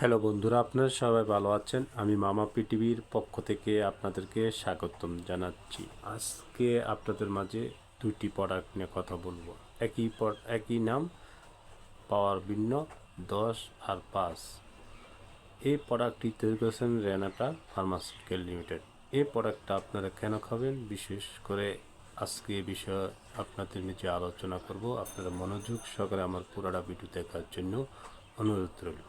Hello বন্ধুরা, আপনারা সবাই ভালো আছেন? আমি মামা পৃথিবীর পক্ষ থেকে আপনাদেরকে স্বাগতম জানাচ্ছি। আজকে আপনাদের মাঝে দুইটি প্রোডাক্ট নিয়ে কথা বলব। একই একই নাম, পাওয়ার ভিন্ন, দশ আর পাঁচ। এই প্রোডাক্টটি তৈরি করেছেন রেনাটা ফার্মাসিউটিক্যাল লিমিটেড। এই প্রোডাক্টটা আপনারা কেন খাবেন? বিশেষ করে আজকে এই বিষয়ে আপনাদের নিচে আলোচনা করব। আপনারা মনোযোগ সহকারে আমার পুরাটা ভিডিও দেখার জন্য অনুরোধ রইল।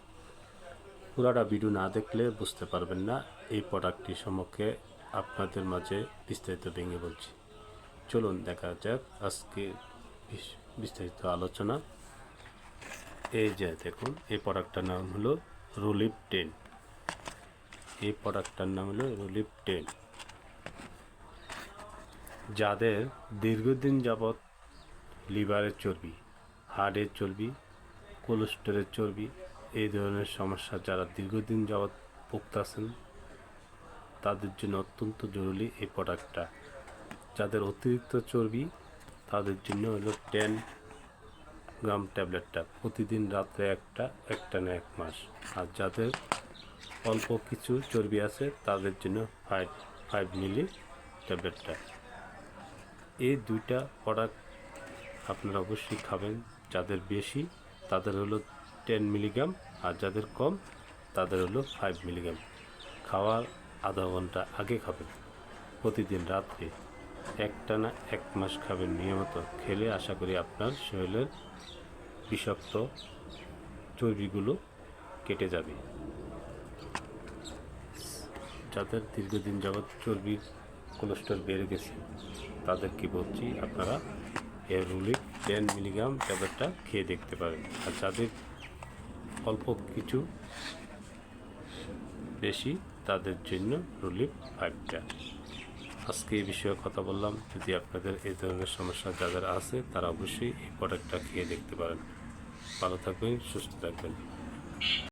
পুরাটা ভিডিও না দেখলে বুঝতে পারবেন না। এই প্রোডাক্টটি সম্পর্কে আপনাদের মাঝে বিস্তারিত ভেঙে বলছি। চলুন দেখা যাক আজকে বিস- বিস্তারিত আলোচনা। এই যে দেখুন, এই প্রোডাক্টটার নাম হলো রুলিপ টেন এই প্রোডাক্টটার নাম হলো রুলিপ টেন যাদের দীর্ঘদিন যাবৎ লিভারের চর্বি হার্টের চর্বি কোলেস্টোরের চর্বি এই ধরনের সমস্যা যারা দীর্ঘদিন যাবৎ ভুগতেছেন তাদের জন্য অত্যন্ত জরুরি এই প্রোডাক্টটা যাদের অতিরিক্ত চর্বি, তাদের জন্য হলো টেন গ্রাম ট্যাবলেটটা প্রতিদিন রাত্রে একটা একটা না এক মাস। আর যাদের অল্প কিছু চর্বি আছে, তাদের জন্য ফাইভ ফাইভ মিলি ট্যাবলেটটা এই দুইটা প্রোডাক্ট আপনারা অবশ্যই খাবেন। যাদের বেশি, তাদের হলো টেন মিলিগ্রাম আর যাদের কম, তাদের হলো ফাইভ মিলিগ্রাম খাওয়ার আধা ঘণ্টা আগে খাবেন। প্রতিদিন রাত্রে একটা না এক মাস খাবেন নিয়মিত। খেলে আশা করি আপনার শরীরের বিষাক্ত চর্বিগুলো কেটে যাবে। যাদের দীর্ঘদিন যাবৎ চর্বির কোলেস্ট্রল বেড়ে গেছে তাদেরকে বলছি, আপনারা এর রুলিক টেন মিলিগ্রাম ট্যাবলেটটা খেয়ে দেখতে পারেন। আর যাদের অল্প কিছু বেশি তাদের জন্য রুলিপ ফাইভটা। আজকে এই বিষয়ে কথা বললাম। যদি আপনাদের এই ধরনের সমস্যা যাদের আছে, তারা অবশ্যই এই প্রোডাক্টটা খেয়ে দেখতে পারেন। ভালো থাকবেন, সুস্থ থাকবেন।